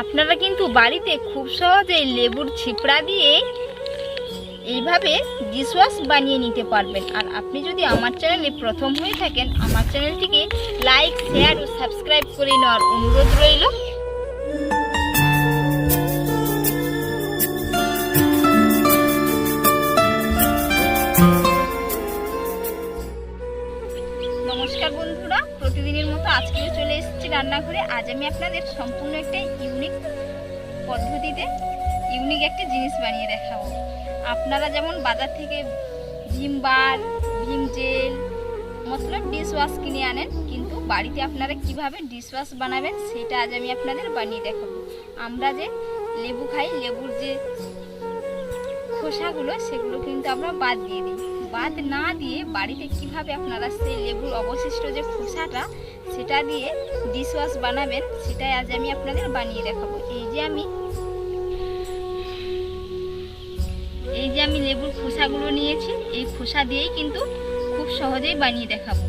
আপনারা কিন্তু বাড়িতে খুব সহজেই লেবুর ছিপড়া দিয়ে এইভাবে ডিশওয়াশ বানিয়ে নিতে পারবেন। আর আপনি যদি আমার চ্যানেলে প্রথম হয়ে থাকেন, আমার চ্যানেলটিকে লাইক শেয়ার ও সাবস্ক্রাইব করে নেওয়ার অনুরোধ রইল। রান্নাঘরে আজ আমি আপনাদের সম্পূর্ণ একটা ইউনিক পদ্ধতিতে ইউনিক একটা জিনিস বানিয়ে দেখাবো। আপনারা যেমন বাজার থেকে ভীম বার, ভীম জেল মতলব ডিশ ওয়াশ কিনে আনেন, কিন্তু বাড়িতে আপনারা কীভাবে ডিশ ওয়াশ বানাবেন সেটা আজ আমি আপনাদের বানিয়ে দেখাবো। আমরা যে লেবু খাই, লেবুর যে খোসাগুলো, সেগুলো কিন্তু আমরা বাদ দিয়ে দিই। বাদ না দিয়ে বাড়িতে কীভাবে আপনারা সেই লেবুর অবশিষ্ট যে খোসাটা, সেটা দিয়ে ডিশওয়াশ বানাবেন, সেটাই আজ আমি আপনাদের বানিয়ে দেখাবো। এই যে আমি, এই যে আমি লেবুর খোসাগুলো নিয়েছি, এই খোসা দিয়েই কিন্তু খুব সহজেই বানিয়ে দেখাবো।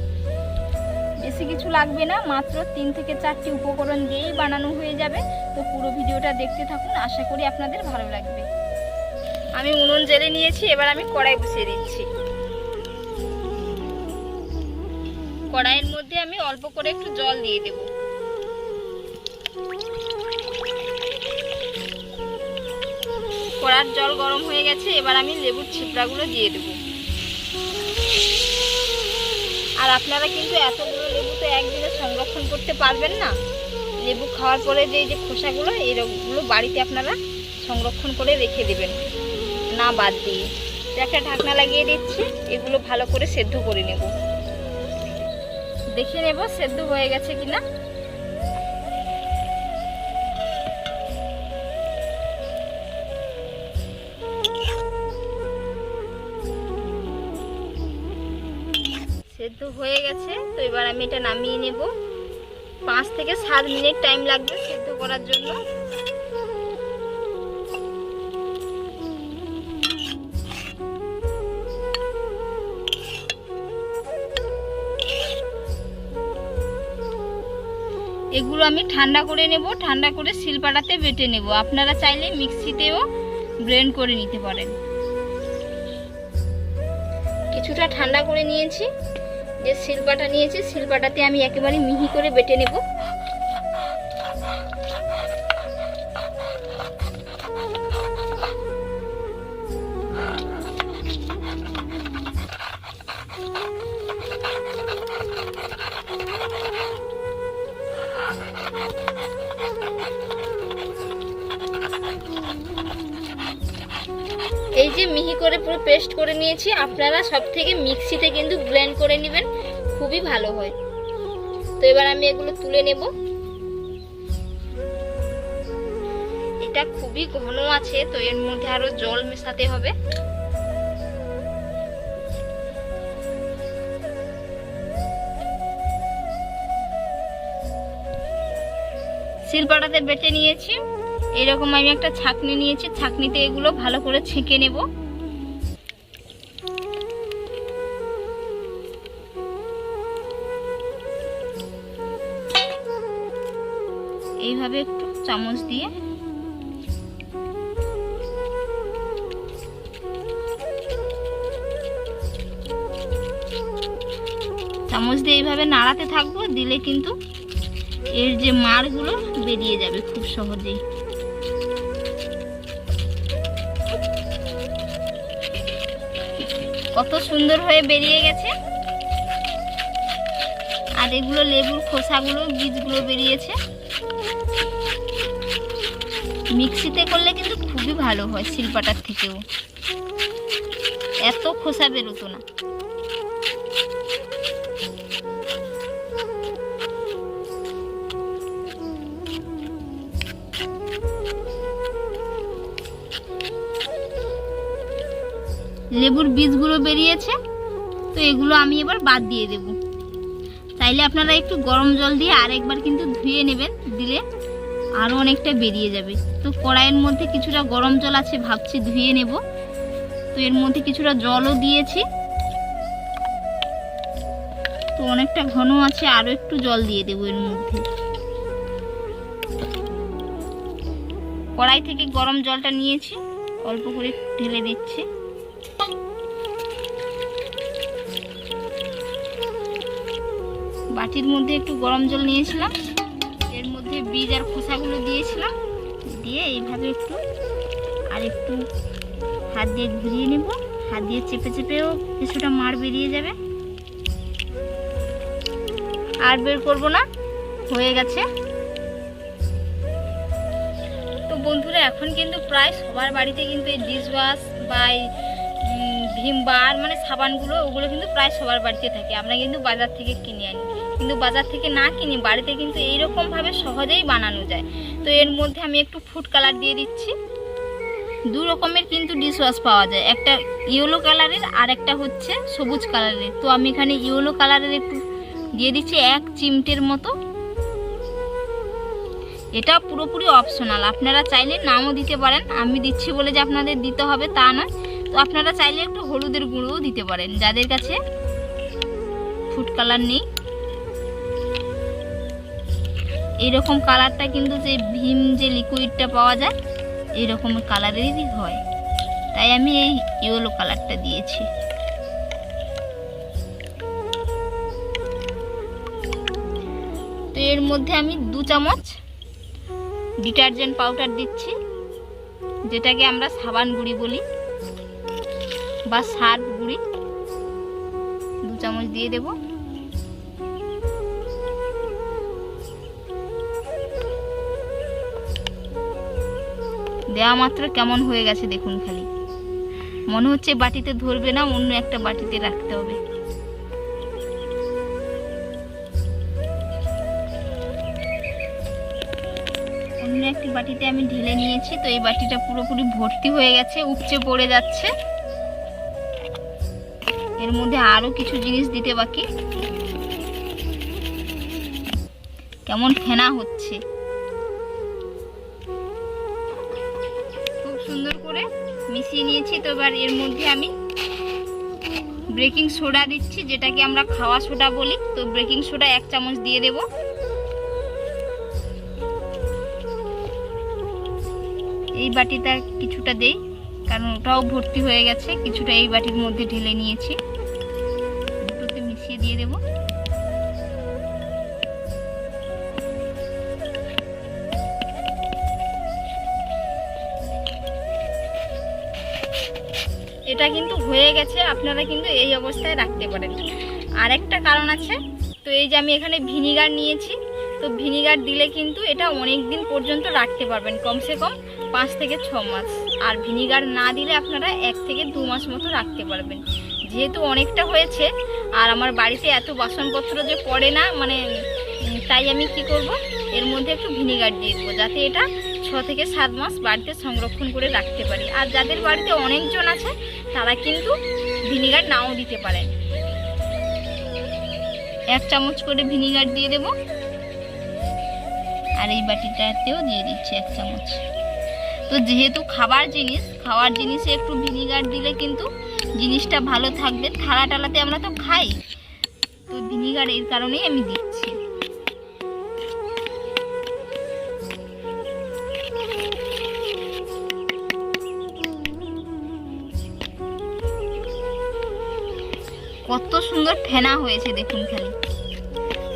বেশি কিছু লাগবে না, মাত্র তিন থেকে চারটি উপকরণ দিয়েই বানানো হয়ে যাবে। তো পুরো ভিডিওটা দেখতে থাকুন, আশা করি আপনাদের ভালো লাগবে। আমি উনুন জেলে নিয়েছি, এবার আমি কড়াই বসিয়ে দিচ্ছি। কড়াইয়ের মধ্যে আমি অল্প করে একটু জল দিয়ে দেব। কড়ার জল গরম হয়ে গেছে, এবার আমি লেবুর ছিপড়াগুলো দিয়ে দেব। আর আপনারা কিন্তু এতগুলো লেবু তো একদিনে সংরক্ষণ করতে পারবেন না। লেবু খাওয়ার পরে যে যে খোসাগুলো, এরগুলো বাড়িতে আপনারা সংরক্ষণ করে রেখে দেবেন, না বাদ দিয়ে। একটা ঢাকনা লাগিয়ে দিচ্ছি, এগুলো ভালো করে সেদ্ধ করে নেব। দেখে নেব, সেদ্ধ হয়ে গেছে কিনা। সেদ্ধ হয়ে গেছে, তো এবার আমি এটা নামিয়ে নেব। পাঁচ থেকে সাত মিনিট টাইম লাগবে সেদ্ধ করার জন্য। এগুলো আমি ঠান্ডা করে নেব, ঠান্ডা করে শিলপাটাতে বেটে নেব। আপনারা চাইলে মিক্সিতেও ব্লেন্ড করে নিতে পারেন। কিছুটা ঠান্ডা করে নিয়েছি। যে শিলপাটা নিয়েছি, শিলপাটাতে আমি একেবারে মিহি করে বেটে নেব। যে মিহি করে পুরো পেস্ট করে নিয়েছি, আপনারা সব থেকে মিক্সিতে কিন্তু ব্লেন্ড করে নেবেন, খুবই ভালো হয়। তো এবার আমি এগুলো তুলে নেব। এটা খুবই ঘন আছে, তো এর মধ্যে আরও জল মেশাতে হবে। শিলপাটাতে বেটে নিয়েছি। এরকম আমি একটা ছাকনি নিয়েছি, ছাকনিতে এগুলো ভালো করে ছেঁকে নেব। এইভাবে একটু চামচ দিয়ে। চামচ দিয়ে এইভাবে নাড়াতে থাকব, দিলে কিন্তু এর যে মাড়গুলো বেরিয়ে যাবে খুব সহজেই। কত সুন্দর হয়ে বেরিয়ে গেছে। আর এগুলো লেবুর খোসাগুলো, বীজগুলো বেরিয়েছে। মিক্সিতে করলে কিন্তু খুবই ভালো হয় শিলপাটার থেকেও। এত খোসা বেরোতো না। লেবুর বীজগুলো বেরিয়েছে, তো এগুলো আমি এবার বাদ দিয়ে দেব। তাইলে আপনারা একটু গরম জল দিয়ে আরেকবার কিন্তু ধুয়ে নেবেন, দিলে আরও অনেকটা বেরিয়ে যাবে। তো কড়াইয়ের মধ্যে কিছুটা গরম জল আছে, ভাবছি ধুয়ে নেব। তো এর মধ্যে কিছুটা জলও দিয়েছি। তো অনেকটা ঘন আছে আরও একটু জল দিয়ে দেবো এর মধ্যে। কড়াই থেকে গরম জলটা নিয়েছি, অল্প করে ঢেলে দিচ্ছি। বাটির মধ্যে একটু গরম জল নিয়েছিলাম। এর মধ্যে বীজ আর খোসাগুলো দিয়েছিলাম। দিয়ে এইভাবে একটু আর একটু হাত দিয়ে ঘুরিয়ে নেব। হাত দিয়ে চেপে চেপেও কিছুটা মার বেরিয়ে যাবে। আর বের করব না, হয়ে গেছে। তো বন্ধুরা, এখন কিন্তু প্রায় সবার বাড়িতে কিন্তু এই ডিশ ওয়াশ বা এই ভীম বার মানে সাবানগুলো, ওগুলো কিন্তু প্রায় সবার বাড়িতে থাকে। আমরা কিন্তু বাজার থেকে কিনে আনি। কিন্তু বাজার থেকে না কিনি বাড়িতে কিন্তু এইরকমভাবে সহজেই বানানো যায়। তো এর মধ্যে আমি একটু ফুড কালার দিয়ে দিচ্ছি। দু রকমের কিন্তু ডিশওয়াশ পাওয়া যায়। একটা ইয়েলো কালারের আর একটা হচ্ছে সবুজ কালারের তো আমি এখানে ইয়েলো কালারের একটু দিয়ে দিচ্ছি এক চিমটের মতো। এটা পুরোপুরি অপশনাল আপনারা চাইলে নামও দিতে পারেন। আমি দিচ্ছি বলে যে আপনাদের দিতে হবে তা নয়। তো আপনারা চাইলে একটু হলুদের গুঁড়োও দিতে পারেন। যাদের কাছে ফুড কালার নেই। এইরকম কালারটা কিন্তু যে ভীম যে লিকুইডটা পাওয়া যায়, এইরকম কালারেরই হয়। তাই আমি এই ইয়েলো কালারটা দিয়েছি। তো এর মধ্যে আমি দু চামচ ডিটারজেন্ট পাউডার দিচ্ছি, যেটাকে আমরা সাবান গুঁড়ি বলি, বা সার্ফ গুঁড়ি। দু চামচ দিয়ে দেব। দেওয়া মাত্র কেমন হয়ে গেছে দেখুন খালি। মনে হচ্ছে বাটিতে ধরবে না, অন্য একটা বাটিতে রাখতে হবে। অন্য একটি বাটিতে আমি ঢেলে নিয়েছি, তো এই বাটিটা পুরোপুরি ভর্তি হয়ে গেছে, উপচে পড়ে যাচ্ছে। এর মধ্যে আরও কিছু জিনিস দিতে বাকি। কেমন ফেনা হচ্ছে। মিশিয়ে নিয়েছি, তো এবার এর মধ্যে আমি ব্রেকিং সোডা দিচ্ছি, যেটাকে আমরা খাওয়া সোডা বলি। তো ব্রেকিং সোডা এক চামচ দিয়ে দেব। এই বাটিটা কিছুটা দেই, কারণ ওটাও ভর্তি হয়ে গেছে, কিছুটা এই বাটির মধ্যে ঢেলে নিয়েছি। এটা কিন্তু হয়ে গেছে, আপনারা কিন্তু এই অবস্থায় রাখতে পারেন। আর একটা কারণ আছে, তো এই যে আমি এখানে ভিনিগার নিয়েছি, তো ভিনিগার দিলে কিন্তু এটা অনেক দিন পর্যন্ত রাখতে পারবেন, কমসে কম পাঁচ থেকে ছ মাস। আর ভিনিগার না দিলে আপনারা এক থেকে দু মাস মতো রাখতে পারবেন। যেহেতু অনেকটা হয়েছে, আর আমার বাড়িতে এত বাসনপত্র যে পড়ে না মানে তাই আমি কি করব, এর মধ্যে একটু ভিনিগার দিয়ে দেবো, যাতে এটা ছ থেকে সাত মাস বাড়িতে সংরক্ষণ করে রাখতে পারি। আর যাদের বাড়িতে অনেকজন আছে তারা কিন্তু ভিনিগার নাও দিতে পারেন এক চামচ করে ভিনিগার দিয়ে দেবো। আর এই বাটিটাতেও দিয়ে দিচ্ছি এক চামচ। তো যেহেতু খাবার জিনিস, খাওয়ার জিনিসে একটু ভিনিগার দিলে কিন্তু জিনিসটা ভালো থাকবে। থালা টালাতে আমরা তো খাই। তো ভিনিগার এর কারণেই আমি দিচ্ছি কত সুন্দর ফেনা হয়েছে দেখুন খালি।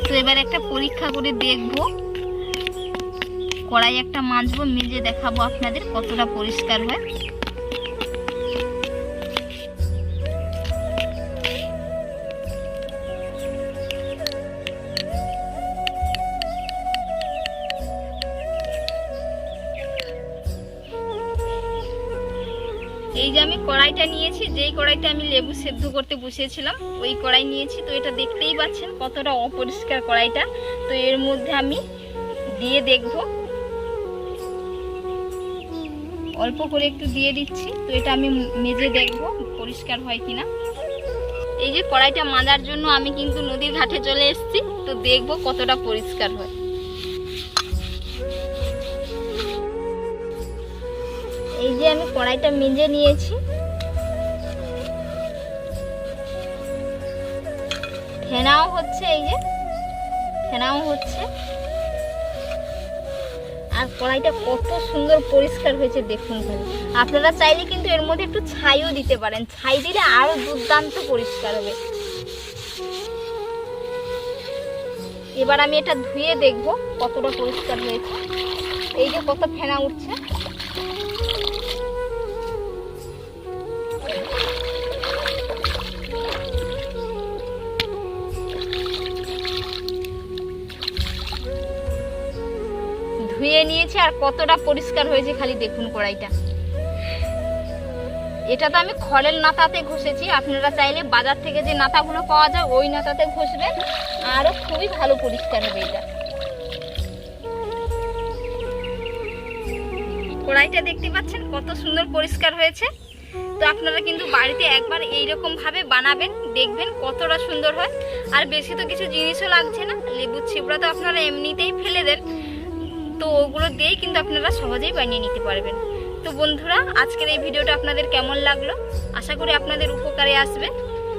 তো এবার একটা পরীক্ষা করে দেখব। কড়াই একটা মাজবো মেজে দেখাবো আপনাদের কতটা পরিষ্কার হয়। যে আমি কড়াইটা নিয়েছি, যেই কড়াইতে আমি লেবু সেদ্ধ করতে বসিয়েছিলাম, ওই কড়াই নিয়েছি। তো এটা দেখতেই পাচ্ছেন কতটা অপরিষ্কার কড়াইটা। তো এর মধ্যে আমি দিয়ে দেখব। অল্প করে একটু দিয়ে দিচ্ছি। তো এটা আমি মেজে দেখব পরিষ্কার হয় কিনা। এই যে কড়াইটা মাজার জন্য আমি কিন্তু নদীর ঘাটে চলে এসেছি। তো দেখব কতটা পরিষ্কার হয়। যে আমি কড়াইটা মেজে নিয়েছি। ফেনাও হচ্ছে এই যে, ফেনাও হচ্ছে। আর কড়াইটা কত সুন্দর পরিষ্কার হয়েছে দেখুন আপনারা চাইলে কিন্তু এর মধ্যে একটু ছাইও দিতে পারেন। ছাই দিলে আরও দুর্দান্ত পরিষ্কার হবে। এবার আমি এটা ধুয়ে দেখব কতটা পরিষ্কার হয়েছে। এই যে কত ফেনা উঠছে। আর কতটা পরিষ্কার হয়েছে খালি দেখুন কড়াইটা। এটা তো আমি খড়ের নাতাতে ঘষেছি, আপনারা চাইলে বাজার থেকে যে নাতাগুলো পাওয়া যায়, ওই নাতাতে ঘষবেন আরও খুবই ভালো পরিষ্কার হবে এটা। কড়াইটা দেখতে পাচ্ছেন, কত সুন্দর পরিষ্কার হয়েছে। তো আপনারা কিন্তু বাড়িতে একবার এইরকম ভাবে বানাবেন, দেখবেন কতটা সুন্দর হয়। আর বেশি তো কিছু জিনিসও লাগছে না, লেবুর ছিপড়া তো আপনারা এমনিতেই ফেলে দেন। তো ওগুলো দিয়েই কিন্তু আপনারা সহজেই বানিয়ে নিতে পারবেন। তো বন্ধুরা, আজকের এই ভিডিওটা আপনাদের কেমন লাগল? আশা করি আপনাদের উপকারে আসবে।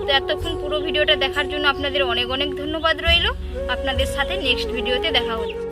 তো এতক্ষণ পুরো ভিডিওটা দেখার জন্য আপনাদের অনেক অনেক ধন্যবাদ রইল। আপনাদের সাথে নেক্সট ভিডিওতে দেখা হচ্ছে।